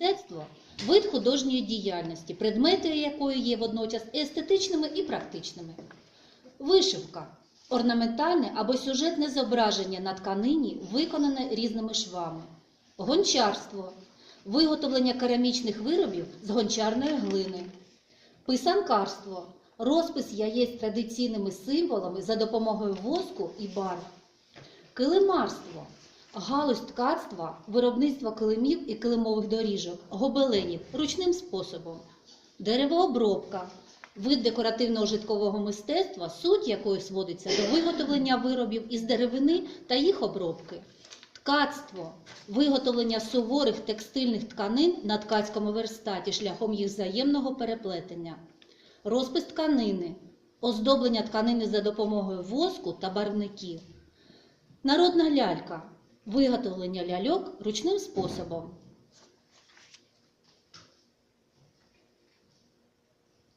Мистецтво вид художньої діяльності, предмети якої є водночас естетичними і практичними. Вишивка орнаментальне або сюжетне зображення на тканині, виконане різними швами. Гончарство виготовлення керамічних виробів з гончарної глини. Писанкарство розпис яєць традиційними символами за допомогою воску і барв. Килимарство галузь ткацтва, виробництво килимів і килимових доріжок, гобеленів ручним способом. Деревообробка вид декоративного житкового мистецтва, суть якої сводиться до виготовлення виробів із деревини та їх обробки. Ткацтво виготовлення суворих текстильних тканин на ткацькому верстаті шляхом їх взаємного переплетення. Розпис тканини, оздоблення тканини за допомогою воску та барвників. Народна лялька виготовлення ляльок ручним способом.